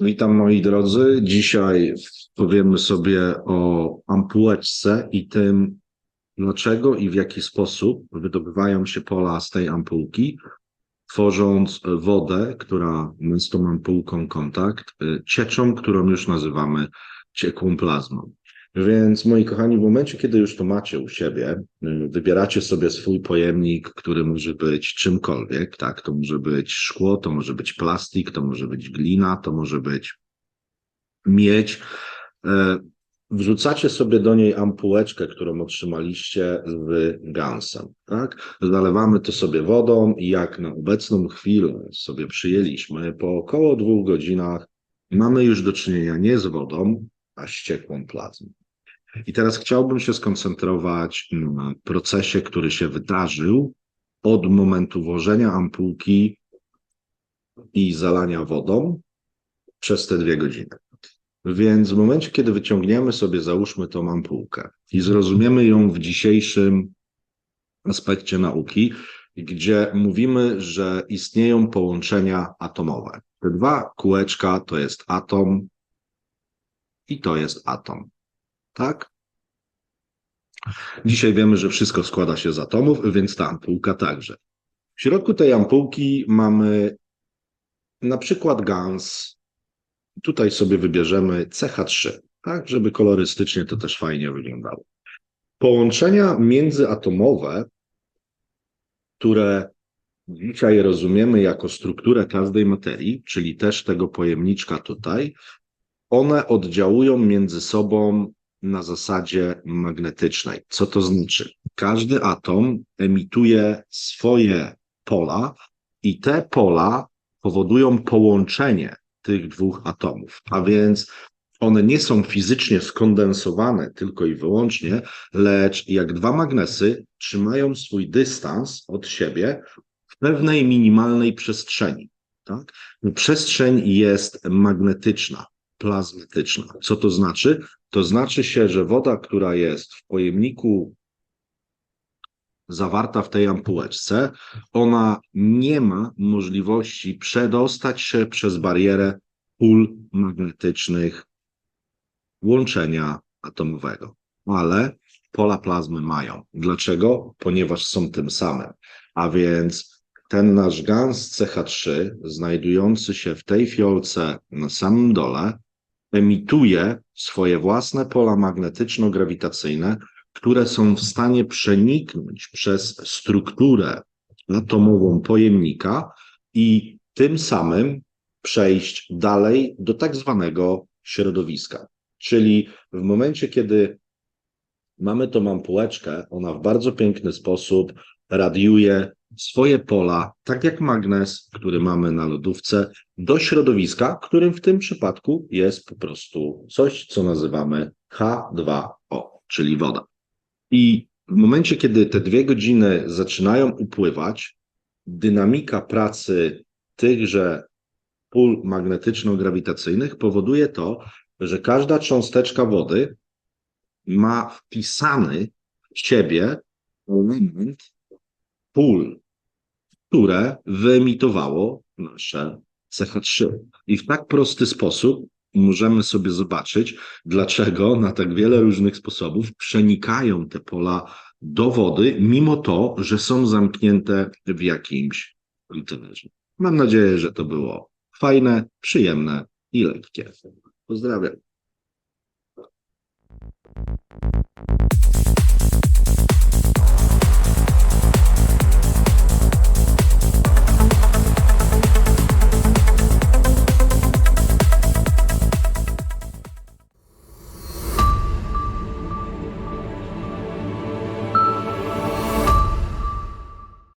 Witam moi drodzy. Dzisiaj powiemy sobie o ampułeczce i tym, dlaczego i w jaki sposób wydobywają się pola z tej ampułki, tworząc wodę, która z tą ampułką kontakt, y, cieczą, którą już nazywamy ciekłą plazmą. Więc moi kochani, w momencie, kiedy już to macie u siebie, y, wybieracie sobie swój pojemnik, który może być czymkolwiek, tak? To może być szkło, to może być plastik, to może być glina, to może być miedź. Y, wrzucacie sobie do niej ampułeczkę, którą otrzymaliście z gansem, tak? Zalewamy to sobie wodą i jak na obecną chwilę sobie przyjęliśmy, po około dwóch godzinach mamy już do czynienia nie z wodą, a z ciekłą plazmą. I teraz chciałbym się skoncentrować na procesie, który się wydarzył od momentu włożenia ampułki i zalania wodą przez te dwie godziny. Więc w momencie, kiedy wyciągniemy sobie, załóżmy tą ampułkę i zrozumiemy ją w dzisiejszym aspekcie nauki, gdzie mówimy, że istnieją połączenia atomowe. Te dwa kółeczka to jest atom i to jest atom tak? Dzisiaj wiemy, że wszystko składa się z atomów, więc ta ampułka także. W środku tej ampułki mamy na przykład gans. Tutaj sobie wybierzemy CH3, tak, żeby kolorystycznie to też fajnie wyglądało. Połączenia międzyatomowe, które dzisiaj rozumiemy jako strukturę każdej materii, czyli też tego pojemniczka tutaj, one oddziałują między sobą na zasadzie magnetycznej. Co to znaczy? Każdy atom emituje swoje pola i te pola powodują połączenie tych dwóch atomów, a więc one nie są fizycznie skondensowane tylko i wyłącznie, lecz jak dwa magnesy trzymają swój dystans od siebie w pewnej minimalnej przestrzeni. Tak? Przestrzeń jest magnetyczna plazmatyczna. Co to znaczy? To znaczy się, że woda, która jest w pojemniku zawarta w tej ampułeczce, ona nie ma możliwości przedostać się przez barierę pól magnetycznych łączenia atomowego. Ale pola plazmy mają. Dlaczego? Ponieważ są tym samym. A więc ten nasz gans CH3, znajdujący się w tej fiolce na samym dole, emituje swoje własne pola magnetyczno-grawitacyjne, które są w stanie przeniknąć przez strukturę atomową pojemnika i tym samym przejść dalej do tak zwanego środowiska. Czyli w momencie, kiedy mamy tą ampułeczkę, ona w bardzo piękny sposób radiuje swoje pola, tak jak magnes, który mamy na lodówce, do środowiska, którym w tym przypadku jest po prostu coś, co nazywamy H2O, czyli woda. I w momencie, kiedy te dwie godziny zaczynają upływać, dynamika pracy tychże pól magnetyczno-grawitacyjnych powoduje to, że każda cząsteczka wody ma wpisany w siebie element pól, które wyemitowało nasze CH3. I w tak prosty sposób możemy sobie zobaczyć, dlaczego na tak wiele różnych sposobów przenikają te pola do wody, mimo to, że są zamknięte w jakimś kontenerze. Mam nadzieję, że to było fajne, przyjemne i lekkie. Pozdrawiam.